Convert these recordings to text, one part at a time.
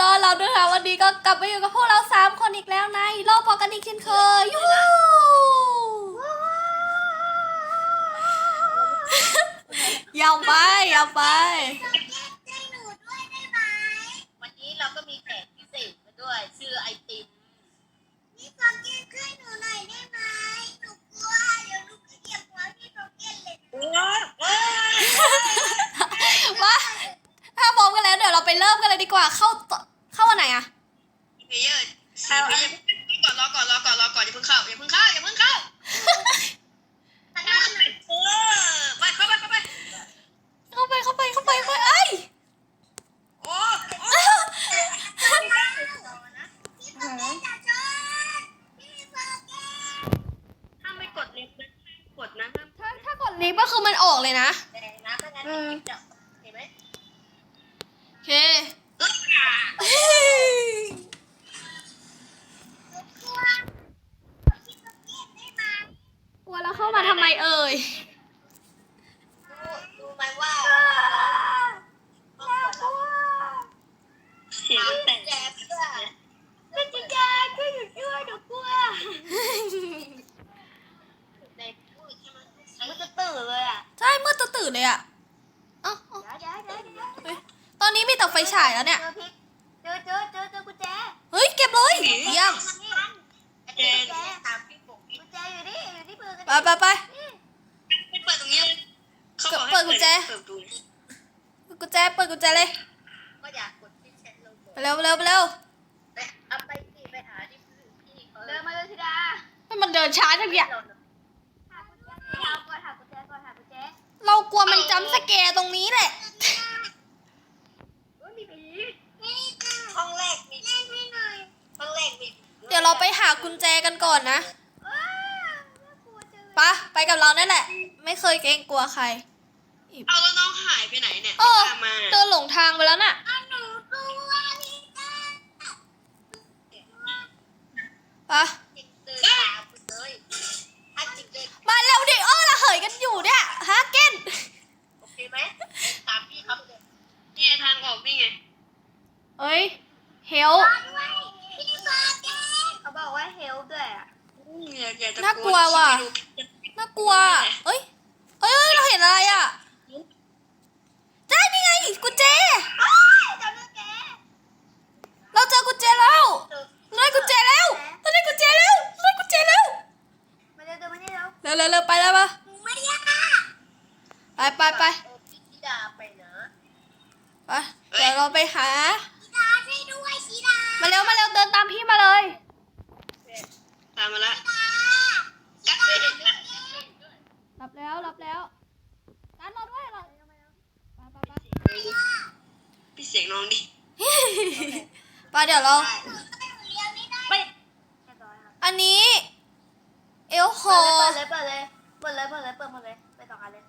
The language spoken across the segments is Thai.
ต้อนรับด้วยค่ะวันนี้ก็กลับมาอยู่กับพวกเราสามคนอีกแล้วในรอบพอกันอีกเช่นเคยยูฮูยาวไปยาวไป วันนี้เราก็มีแขกพิเศษมาด้วย ชื่อไอติมพี่โกเก้นช่วยหนูหน่อยได้ไหมหนูกลัวเดี๋ยวหนูจะเหยียบหัวพี่โกเก้นเลยนะมา ถ้าพร้อมกันแล้วเดี๋ยวเราไปเริ่มกันเลยดีกว่า เข้าเข้าวันไหนอะเพเยอร์สี่เพเยอร์ก่อนรอก่อนรอก่อนรอก่อนอย่าเพิ่งเข้าอย่าเพิ่งเข้าอย่าเพิ่งเข้า ขนาดนั้น เออไปเข้าไปเข้าไป เข้าไปเข้าไปเข้าไปเข้าไปเอ้ย โอ้โอ้ พี่โกเก้นจะชนพี่โกเก้น ห้ามไม่กดลิฟต์นะกดนะห้าม ถ้าถ้ากดลิฟต์ก็คือมันออกเลยนะ แดงนะไม่งั้นจะเห็นไหม โอเค เออ หนูกลัวพี่โกเก้นได้ไหม กลัวแล้วเข้ามาทำไมเอ่ย รู้ไหมว่า น่ากลัว เสียงแตก แจ๊บด้วยเป็นจิยาช่วยหนูด้วยหนูกลัว ในพูดใช่ไหม มันจะตื่นเลยอะ ใช่มืดตื่นๆเลยอะเอ้าเอ้า เดี๋ยวเดี๋ยวเดี๋ยวเดี๋ยว เฮ้ยตอนนี้ มีแต่ไฟฉายแล้วเนี่ย เจอพริกเจอเจอเจอเจอกุญแจเฮ้ยเก็บเลยเยี่ยมนี่เจนตามพี่ปกพี่กุญแจอยู่นี่อยู่ที่มือกันไปไปไปไม่เปิดตรงนี้เลยเขาบอกให้เปิดกุญแจเปิดดูกุญแจเปิดกุญแจเลยก็อยากกดที่แชทลงไปเร็วไปเร็วไปเร็วไปเอาไปสิไปหาที่พี่เขาเดินมาเลยธิดาให้มันเดินช้าจังเนี่ยหากุญแจหาก่อนหากุญแจก่อนหากุญแจเรากลัวมันจำสแกร์ตรงนี้แหละ มีผีห้องแรกมีผีห้องแรกมีผี เดี๋ยวเราไปหา กุญแจกันก่อนนะอ้าวน่ากลัวจังเลยปะไปกับเรานั่นแหละ ไม่เคยเกรงกลัวใครเอาแล้วน้องหายไปไหนเนี่ยเออตามมาเดินหลงทางไปแล้วน่ะอะหนูกลัวพี่จ้าปะจิกเดินตามไปเลยถ้าจิกเดินมาเร็วดิเออเราเหยกันอยู่เนี่ยฮะเก้นโอเคไหมตามพี่เขาไปเลยนี่ไงทางออกนี่ไงเอ้ยเฮล อย่าอย่าตะโน่ากลัวว่ะ น่ากลัว เอ้ย เอ้ยเอ้ยเราเห็นอะไรอะใช่นี่ไงกุญแจ อ้าวจำได้แก เราเจอกุญแจแล้วเราได้กุญแจแล้วเราได้กุญแจแล้วเราได้กุญแจแล้ว มาเร็วเดินมานี่เร็ว เร็วเร็วเร็วไปแล้วปะ ไม่ยาก ไปไปไป เออพี่ธิดาไปนะ ไปเดี๋ยวเราไปหา ชีดาช่วยด้วยชีดา มาเร็วมาเร็วเดินตามพี่มาเลย ตามมาละ ตา กัดเลย รับแล้วรับแล้วการรอด้วยเราไปไปไป พี่เสียง น้องดิไปเดี๋ยวเราหนูเลี้ยวไม่ได้ไปเรียบร้อยครับอันนี้ เอลโฮเปิดเลยเปิดเลยเปิดเลยเปิดเลยเปิดหมดเลยไปสองอันเลย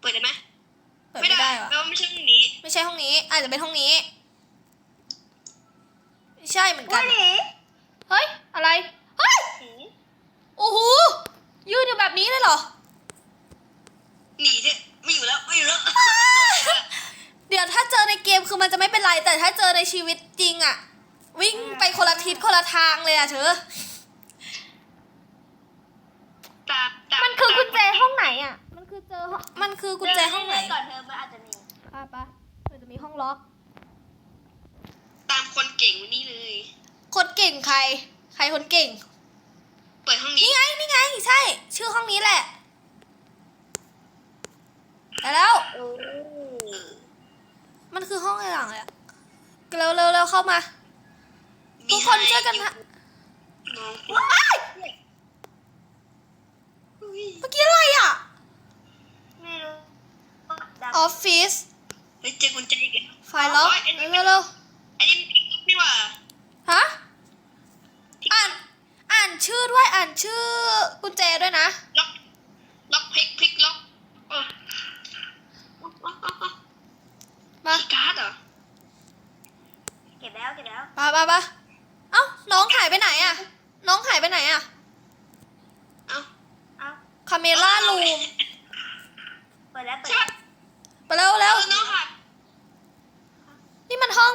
เปิดได้ไหมเปิดไม่ได้วะแปลว่าไม่ใช่ห้องนี้ ไม่ใช่ห้องนี้ อาจจะเป็นห้องนี้ ไม่ใช่เหมือนกันหนีเฮ้ย อะไร เฮ้ย โอ้โห ยืนอยู่แบบนี้เลยเหรอ หนีเถอะไม่อยู่แล้ว ไม่อยู่แล้ว เดี๋ยวถ้าเจอในเกมคือมันจะไม่เป็นไร แต่ถ้าเจอในชีวิตจริงอะวิ่งไปคนละทิศคนละทางเลยอะเธอตามตามมันคือกุญแจห้องไหนอะมันคือเจอห้องมันคือกุญแจห้องไหนก่อนเธอมันอาจจะมีปะปะเผื่อจะมีห้องล็อก ตามคนเก่งวันนี้เลย คนเก่งใคร ใครคนเก่ง เปิดห้องนี้ นี่ไง นี่ไง ใช่ ชื่อห้องนี้แหละ แต่แล้วโอ้ มันคือห้องอะไรหลังเลยอะเร็วเร็วเร็วเข้ามา ทุกคนช่วยกันนะน้องว้ายเมื่อกี้อะไรอะไม่รู้ออฟฟิศเฮ้ยเจอกุญแจอีกแล้วไฟล็อกอันนี้เร็วเร็วอันนี้มันไม่ว่าฮะอ่านอ่านชื่อด้วยอ่านชื่อกุญแจด้วยนะ ล็อกล็อกพลิกพลิกล็อกเออ มา คีย์การ์ดเหรอ เก็บแล้วเก็บแล้ว ไปไปไปเอ้า น้องหายไปไหนอะน้องหายไปไหนอะ เอ้า เอา คา เมล่ารูมเปิดแล้วเปิดแล้วไปเร็วเร็วเออน้องหักนี่มันห้อง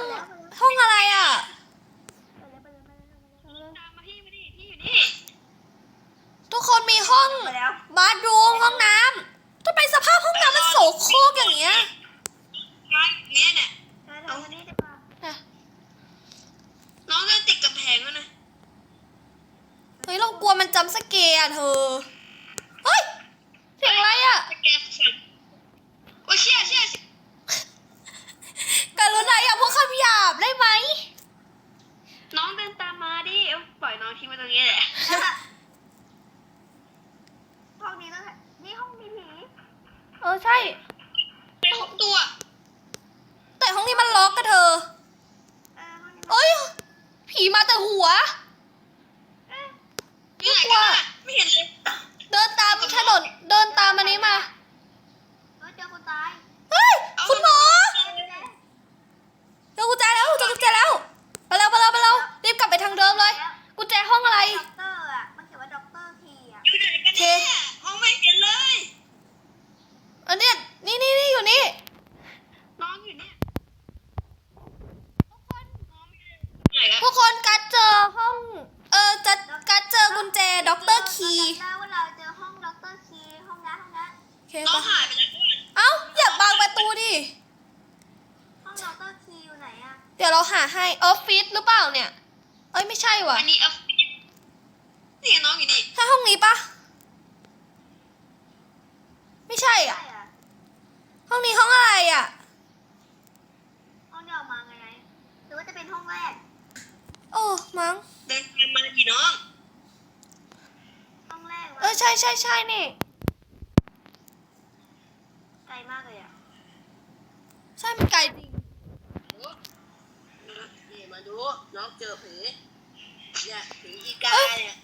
ห้องอะไรอะตามมาพี่มาดิพี่อยู่นี่ทุกคนมีห้องไปแล้วบาร์รูมห้องน้ำทำไมสภาพห้องน้ำมันโสโครกอย่างเงี้ยร้านเนี่ยเนี่ยเธอทำวันนี้ดีกว่าอะน้องจะติดกับแพงแล้วนะเฮ้ยเรากลัวมันจำสเกร์อเธอเฮ้ยเสียง อะไรอะสแกนสั่นโอ้ยเชี่ยเชี่ยเชี่ยกรุณาอย่าพูดคำหยาบได้ไหม น้องเดินตามมาดิเอ้าปล่อยน้องทิ้งไว้ตรงนี้แหละห้องนี้ต้องนี่ห้องมีผีเออใช่ เป็นของตัว แต่ห้องนี้มันล็อกกับเธอ เออห้องนี้เอ้ย ผีมาแต่หัวอยู่ไหนกันอะไม่เห็นเลย เดินตามถนน เดินตามอันนี้มาเออเจอคนตายเฮ้ยเาคุณหมอเจอเลยเจอกุญแจแล้วเจอกุญแจแล้วไปเร็วไปเร็วไปเร็วรีบกลับไปทางเดิมเลย กุญแจห้องอะไร ด็อกเตอร์อะ มันเขียนว่าด็อกเตอร์ทีอะอยู่ไหนกันเนี่ยมองไม่เห็นเลย อันเนี้ยนี่นี่นี่อยู่นี่ น้องอยู่เนี่ยน้องไม่เห็นไหนกันทุกคนกัดเจอห้อง เออจะกัดเจอกุญแจด็อกเตอร์คีจำได้ว่าเรา เคน้องปะหายไปแล้วด้วยเอ้าอย่าบังประตูดิ ห้องด็อกเตอร์คีอยู่ไหนอะเดี๋ยวเราหาให้ออฟฟิศหรือเปล่าเนี่ย เอ้ยไม่ใช่ว่ะอันนี้เอานี่น้องอยู่นี่ถ้าห้องนี้ปะไม่ใช่ใช่อะอะห้องนี้ห้องอะไรอะ ห้องนี้ออกมาไงไงหรือว่าจะเป็นห้องแรก โอ้มั้งเดินตามมาดีน้องห้องแรกเออใช่ใช่ใช่นี่ไก ลมากเลยอะ ใช่มันไกลจริงนี่มาดูน้องเจอผีเนี่ยผีอีกาเนี่ย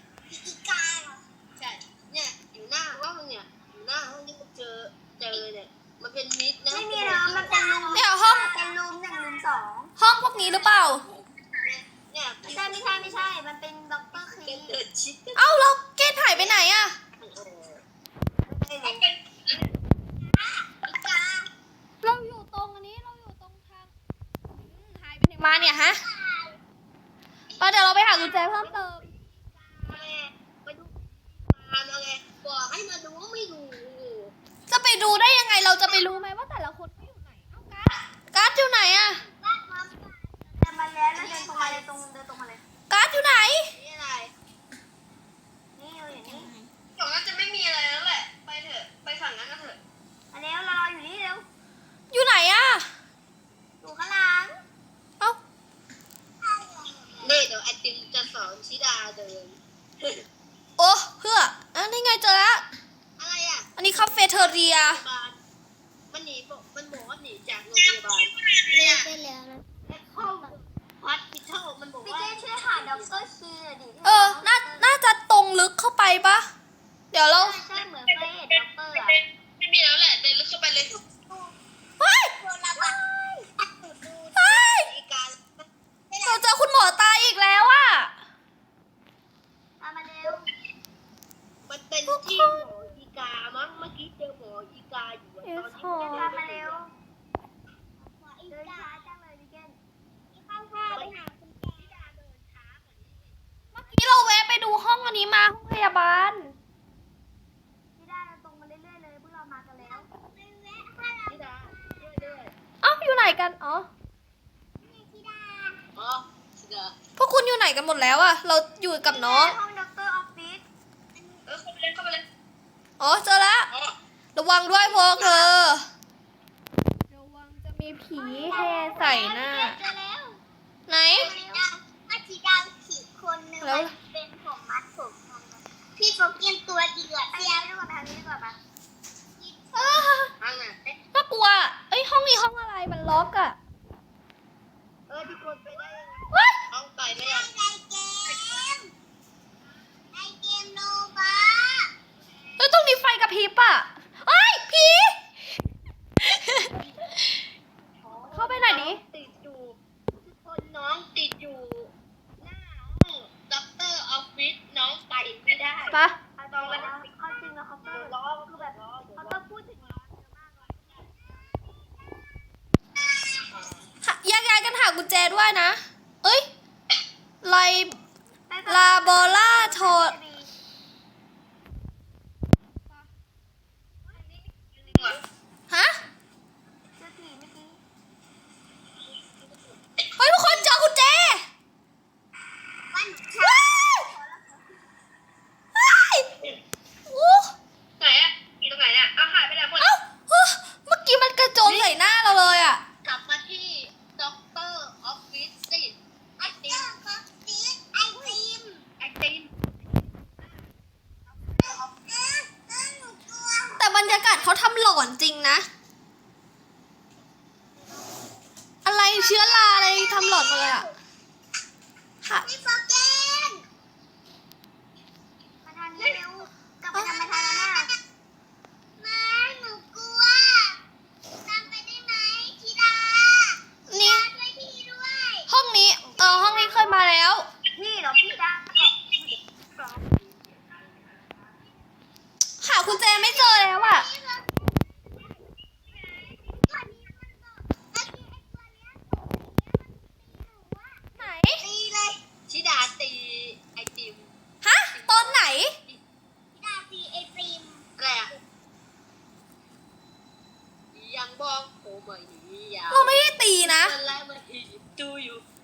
อีกาเหรอใช่เนี่ยอยู่หน้าห้องเนี่ยอยู่หน้าห้องที่มันเจอเจอเนี่ยมันเป็นมิดนะไม่มีนะมันเป็นรูมเนี่ยห้องเป็นรูมหนึ่งรูมสองห้องพวกนี้หรือเปล่าเนี่ยไม่ใช่ไม่ใช่ไม่ใช่ มันเป็นด็อกเตอร์คีเป็นเดินชิดกันเอ้าแล้วเกตหายไปไหนอะไม่ เขา รู้ เป็น อีกา เราอยู่ตรงอันนี้เราอยู่ตรงทางอืมหายไปไหน มาเนี่ยฮะไปเดี๋ยวเราไปหากุญแจเพิ่มเติมบอกให้มาดูไม่ดูจะไปดูได้ยังไงเราจะไปรู้ไหมว่าแต่ละคนเขาอยู่ไหนเอ้าการ์ดการ์ดอยู่ไหนอะเดินมาแล้วแล้วเดินตรงมาเลยตรงเดินตรงมาเลยการ์ดอยู่ไหน นี่อะไร นี่อยู่อย่างนี้ตรงนั้นจะไม่มีอะไรแล้วแหละ ไปเถอะ ไปฝั่งนั้นกันเถอะอันนี้เรารออยู่นี่เร็วอยู่ไหนอะอยู่ข้างหลัง นี่เดี๋ยวไอติมจะสอนชิดาเดิน โอ้เพื่ออะนี่ไงเจอแล้ว อะไรอะอันนี้คาเฟ่เทอเรียพยาบาลมันหนีบอกมันบอกว่าหนีจากโรงพยาบาลเรียกได้แล้วนะเข้าฮอสพิทอลมันบอกพี่ว่า เจ้ช่วยหาด็อกเตอร์คีหน่อยดิ เออ น่า น่าจะตรงลึกเข้าไปปะ เดี๋ยวเรา ใช่ใช่เหมือนเคยเห็นด็อกเตอร์อะ ไม่มีแล้วแหละ เดินลึกเข้าไปเลย เฮ้ย โดนละบ้า เฮ้ย อีการ เราเจอคุณหมอตายอีกแล้วอะ ตามมาเร็ว มันเป็นที่หมออีกามั้ง เมื่อกี้เจอหมออีกาอยู่อะตอนที่ เกนตามมาเร็วเดินช้าจังเลยพี่เกน ข้างข้าไปหาคุณชิดาเดินช้ากว่านี้ เมื่อกี้เราแวะไปดูห้องอันนี้มาห้องพยาบาล พี่ได้เราตรงมาเรื่อยๆเลยพวกเรามากันแล้ว ชิดาเรื่อยเรื่อย เอ้าอยู่ไหน กัน อ๋อ อ๋อชิดาพวกคุณอยู่ไหนกันหมดแล้วอะเราอยู่กับน้อง ห้องด็อกเตอร์ออฟฟิศเออเข้าไปเลยเข้าไปเลยอ๋อเจอแล้ว อ๋อระวังด้วยพวกเธอ ระวังจะมีผีแห่ใส่หน้า เจอแล้วไหนถ้าสีดำผีคนหนึ่งแล้วเป็นผมมัดผมพี่โฟกินตัวดีกว่าเสียดีกว่าทางนี้ดีกว่าปะอ้าทางไหนน่ากลัว เอ้ยห้องนี้ห้องอะไรมันล็อกอะ เออทุกคนไปได้ยังไงเฮ้ยห้องไต่ได้ยัง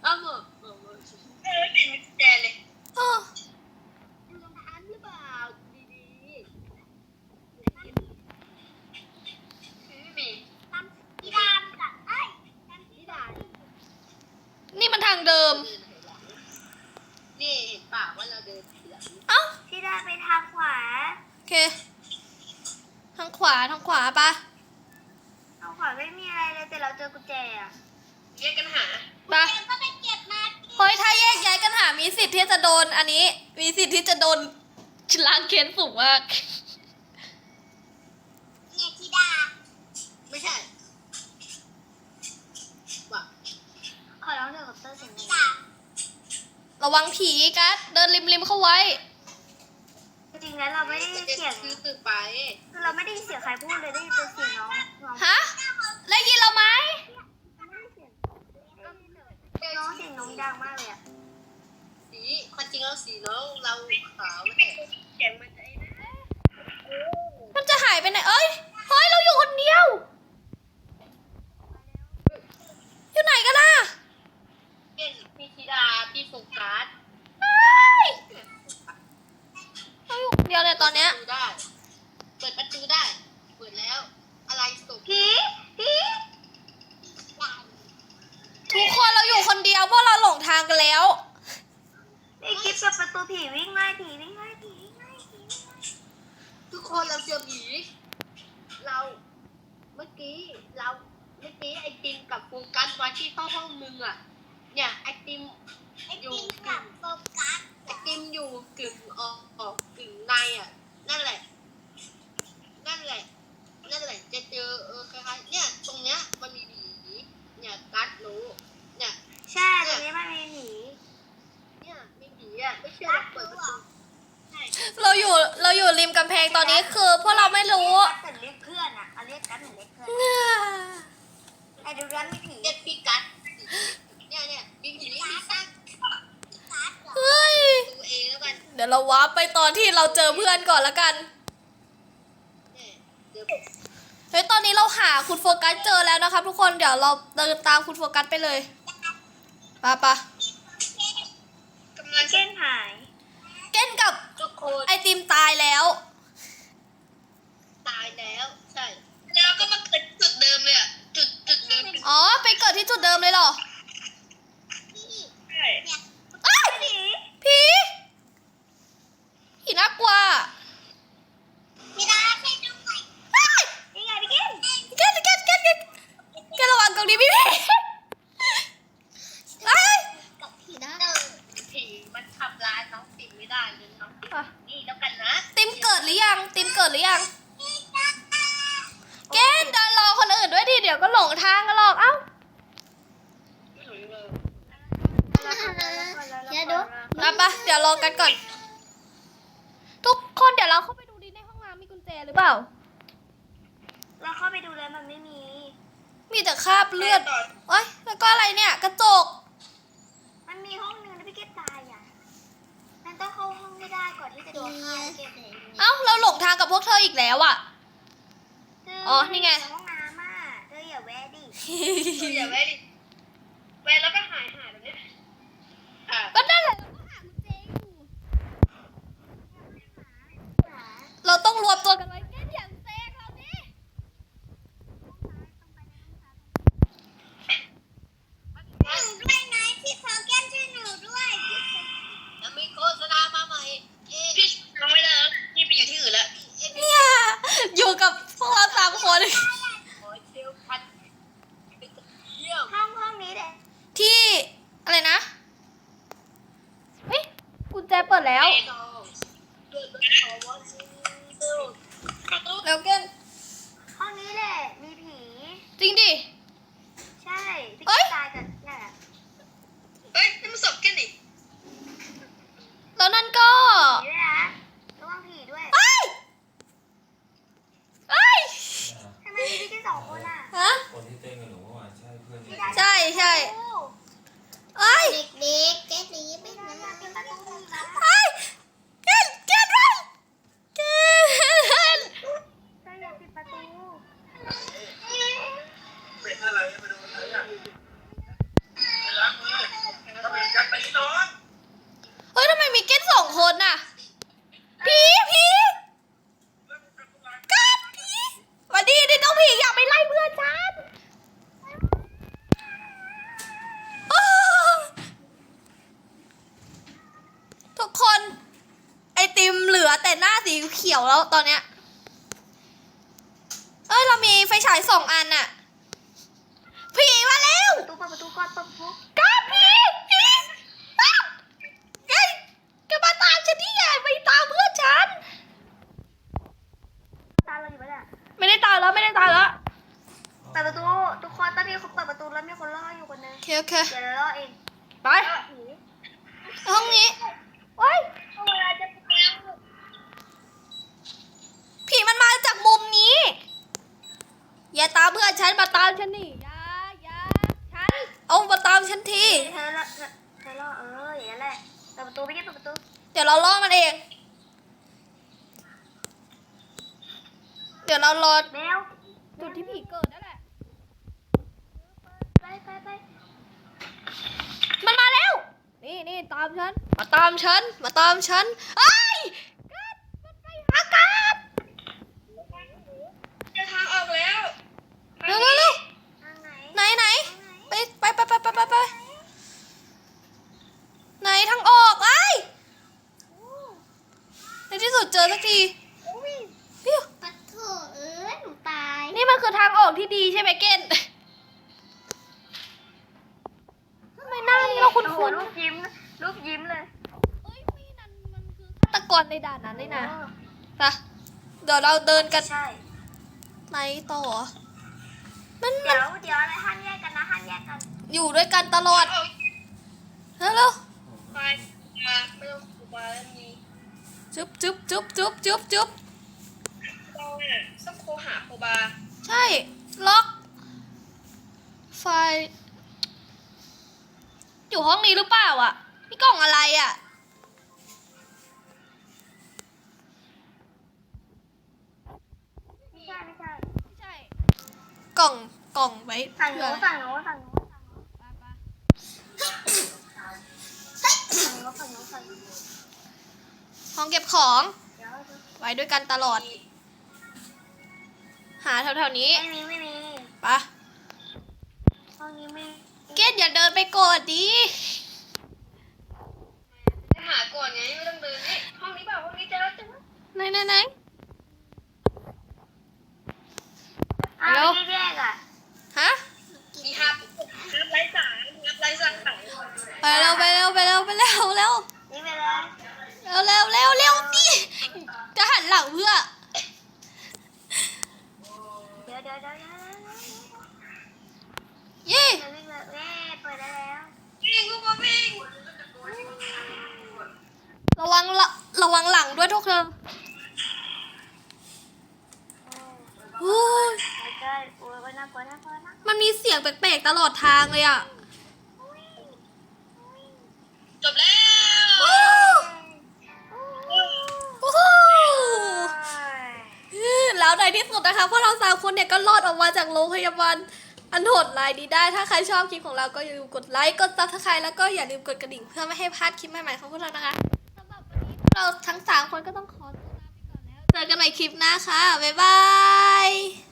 อยู่อ้าวมึงเออเออติดแจเลย เออ อยู่ตรงนั้นหรือเปล่าดีๆไม่มี ตามธิดากับเอ้ยตามธิ ชิ ดา ดา นี่มันทางเดิม เดินถอยหลังนี่เห็นป่าว่าเราเดินทีหลัง เอ้า ธิดาไปทางขวา โอเค ทางขวา ทางขวาปะ ทางขวาไม่มีอะไรเลยแต่เราเจอกุญแจอะ แยกกันหา ปะ ก็ไปเก็บมา เฮ้ย ถ้าแยกย้ายกันหา มีสิทธิ์ที่จะโดน อันนี้มีสิทธิ์ที่จะโดนล้างเค้นสูงมากเนี่ยธิดา ไม่ใช่ว่ะขอร้องเถอะกับเตอร์เสียงธิดาระวังผีกัสเดินริมริมๆเข้าไว้ จริงๆแล้วเราไม่ได้ยินเสียงคือตื่นไป คือเราไม่ได้ยินเสียงใครพูดเลยได้ยินแต่เสียงน้องน้องฮะได้ยินเราไหมน้องเสียงน้องดังมากเลยอะสี ความจริงแล้วสีน้องเราขาวไม่ใช่แก่มันจะไอ้นะมันจะหายไปไหนเอ้ยเฮ้ยเราอยู่คนเดียว อยู่ไหนกันล่ะเป็นพี่ธิดาพี่โฟกัสเฮ้ยเราอยู่คนเดียวเนี่ยตอนเนี้ยเปิดประตูได้ เปิดแล้ว อะไรสุกผีผีทุกคนเราอยู่คนเดียวเพราะเราหลงทางกันแล้ว ไอ้คลิปกับประตูผีวิ่งไล่ผีวิ่งไล่ผีวิ่งไล่ผีวิ่งไล่ทุกคนเราเจอผี เราเมื่อกี้เราเมื่อกี้ไอติมกับโฟกัสมาที่เข้าห้องมึงอะ เนี่ยไอติมไอ้ติมกับโฟกัสไอติมอยู่กึ่งออกออกกึ่งในอะ นั่นแหละ นั่นแหละ นั่นแหละ จะเจอเออคล้ายๆเนี่ย ตรงเนี้ยมันมีผีเนี่ยกัดรู้ เนี่ย ใช่ตรงนี้มันมีผี เนี่ยมีผีอะไม่เชื่อเราเปิดประตู เราอยู่เรา อยู่ริมกำแพงตอนนี้คือพวกเราไม่รู้กัดเรียกเพื่อนอะเอาเรียกกันเหมือนเรียกเพื่อนไอ้ดูร้านมีผีเรียกพี่กัดเนี่ยเนี่ยมีผีมีสร้างกัดเหรอเฮ้ยตัวเองแล้วกันเดี๋ยวเราวาร์ปไปตอนที่เราเจอเพื่อนก่อนละกันเนี่ยเดี๋ยวเฮ้ย ตอนนี้เราหาคุณโฟกัสเจอแล้วนะครับทุกคน เดี๋ยวเราเดินตามคุณโฟกัสไปเลยปะปะ กำลัง เก้นหาย เก้นกับ ทุกคน ไอติมตายแล้ว ตายแล้ว ใช่ แล้วก็มาเกิดจุดเดิมเลยอะ จุดจุดเดิม อ๋อ ไปเกิ ดที่จุดเดิมเลยเหรอพี่ใช่เอ้ยผีผีผีน่ากลัวพี่ดาช่วยดูหน่อยเฮ้ยนี่ไงพี่เก้นเก้นเก้นเก้นเก้นเก้นระวังตรงนี้พี่พี่เอ้ยกับผีดาผีมันทำร้ายน้องติ่มไม่ได้เลยน้องติ่มนี่แล้วกันนะติมเกิดหรือยัง ติมเกิดหรือยังเก้นเดินรอคนอื่นด้วยดิเดี๋ยวก็หลงทางกันหรอกเอ้า ไม่รู้เลย อย่าดูมาปะเดี๋ยวรอกันก่อน ทุกคนเดี๋ยวเราเข้าไปดูดิในห้องน้ำมีกุญแจหรือเปล่า เราเข้าไปดูแล้วมันไม่มี มีแต่คราบเลือดเอ้ยแล้วก็อะไรเนี่ย กระจก มันมีห้องนึงที่พี่เกดตายอะมันต้องเข้าห้องไม่ได้ก่อนที่จะโดนฆ่าพี่เกดเอ้าเราหลงทางกับพวกเธออีกแล้วอะอ๋อนี่ไงห้องน้ำอะเธออย่าแวะดิอย่าแวะดิแวะแล้วก็หายหายแบบเนี้ ยอะก็นั่นแหละเราต้องรวมตัวกันไว้แก้อย่างแซงเราดิ หนูด้วยนะพี่พอแก้มช่วยหนูด้วย แล้วมีโฆษณามาใหม่เอ๊ะพี่ทำไม่ได้แล้วพี่ไปอยู่ที่อื่นแล้วเอ๊ะ เนี่ย อยู่กับพวกเราสามคน ขอเชลพัดไปเยี่ยม ห้องห้องนี้เด็ ที่อะไรนะ เฮ้ยกุญแจเปิดแล้ว ไม่ต้องเดินไปขอว่าซื้อเดิน แล้วเก้น ห้องนี้แหละมีผี จริงดิ ใช่พี่ เอ้ เก ย ดตายกับเนี่ย เฮ้ยนี่มันศพกันนี่ แล้วนั่นก็ ผีด้วยนะระวังผีด้วย เอ้ยเอ้ย ทำไมมีพี่แค่สองคนอะ ฮะ คนที่เต้นกับหนูเมื่อวานใช่เพื่อนที่ ใช่ใช่ โอ้ เอ้ย เด็กๆแกหนีไปไหนมาเป็นประตูนะ เอ้ยเก้นเก้นไว้เก้น เธออย่าปิดประตู เป็นอะไรไปดูอะไรอะไม่รักเลยถ้าเป็นกันตีน้อง เฮ้ยทำไมมีเก้นสองคนน่ะ ผีผีกัดผีวันดีดิน้องผีอย่าไปไล่เพื่อนฉันอ้าวทุกคน ไอติมเหลือแต่หน้าสีเขียวแล้ว ตอนเนี้ย เอ้ย เรามีไฟฉายสองอันน่ะ ผีมาแล้ว ประตูเปิดประตูก่อนเปิดประตูกัดผีผีอ้าวเฮ้ยแกมาตามฉันที่ใหญ่ไปตามเพื่อนฉัน ตาเราอยู่ปะเนี่ยไม่ได้ตายแล้วไม่ได้ตายแล้วเปิดประตูทุกคนตอนนี้เขาเปิดประตูแล้วมีคนล่ออยู่คนนึงโอเคโอเคเดี๋ยวเราล่อเองไปล่อผีห้องนี้เฮ้ยเวลาจะไปแล้ว ผีมันมาจากมุมนี้ อย่าตามเพื่อนฉันมาตามฉันนี่อย่าอย่าฉันเอามาตามฉันทีเธอล่อเธอเธอล่อเอออย่างนั้นแหละเปิดประตูไม่ใช่เปิดประตูเดี๋ยวเราล่อมันเอง เดี๋ยวเรารอแมวจุดที่ผีเกิดนั่นแหละไปไปไปมันมาแล้ว นี่นี่ตามฉัน มาตามฉัน มาตามฉันไอ้ยกัดมันไปหากัด เจอทางออกแล้ว เร็วเร็วเร็ว ทางไหน ไหนไหน ทางไหน ไปไปไปไปไปไปไปไหนทางออกไอ้ยในที่สุดเจอสักทีฟิว ปัดโถเอ้ยหนูตาย นี่มันคือทางออกที่ดีใช่ไหมเกนทำไมหน้านี้เราคุ้น โอ้โห คุ้น รูปยิ้มรูปยิ้มเลย เอ้ยนี่นั่นมันคือ ฆาตกรในด่านนั้นเลยนะไปเดี๋ยวเราเดินกันใช่ไหนต่อ มันมัเดี๋นยวเดี๋ยวอะไรห้ามแยกกันนะห้ามแยกกัน อยู่ด้วยกันตลอดเอาเร็วเร็วไปมาไม่ต้องกลัวแล้วมีจุ๊บจุ๊บจุ๊บจุ๊บจุ๊บจุ๊บเราเนี่ยต้องโทรหาโคบา ใช่ ล็อก ไฟ อยู่ห้องนี้หรือเปล่าอะนี่กล่องอะไรอะ กล่องกล่องไว้ฝั่งเพื่โน้อนฝั่งโน้นฝั่งโน้นฝั่งโน้นฝั่งโน้นฝั่งโน้นห้องเก็บของ เดี๋ยวไว้ด้วยกันตลอด หาแถวๆนี้ไม่มีไม่มีปะห้องนี้ไม่เกดอย่าเดินไปกดดิไปหาก่อนไงไม่ต้องเดินนี่ห้องนี้เปล่าห้องนี้เจอแล้วเจอแล้วไหนไหนไหน อ้าวไม่ได้แยกอะฮะมีฮับฮับไร้สารฮับไร้สารไปเร็วไปเร็วไปเร็วไปเร็วเร็วนี่ไปเลยเร็วเร็วเร็วเร็วดิจะหันหลังเพื่อเดี๋ยวเดี๋ยวเดี๋ยวเดี๋ยวเย่เดี๋ยววิ่งเลยเว้ยเปิดได้แล้ววิ่งกูมาวิ่งระวังละระวังหลังด้วยทุกคน โอ้ยใช่โอ้ยน่ากลัวน่ากลัวน่ากลัวมันมีสียงแปลกๆตลอดทางเลยอะจบแล้วโอ้โหแล้วในที่สุดนะคะพวกเราสามคนเนี่ยก็รอดออกมาจากโรงพยาบาลอันโหดร้ายนี้ได้ ถ้าใครชอบคลิปของเราก็อย่าลืมกดไลค์ กดซับสไครต์แล้วก็อย่าลืมกดกระดิ่งเพื่อไม่ให้พลาดคลิปใหม่ๆของพวกเรานะคะสำหรับวันนี้พวกเราทั้งสามคนก็ต้องขอตัวลาไปก่อนแล้ว เจอกันใหม่คลิปหน้าค่ะ บ๊ายบาย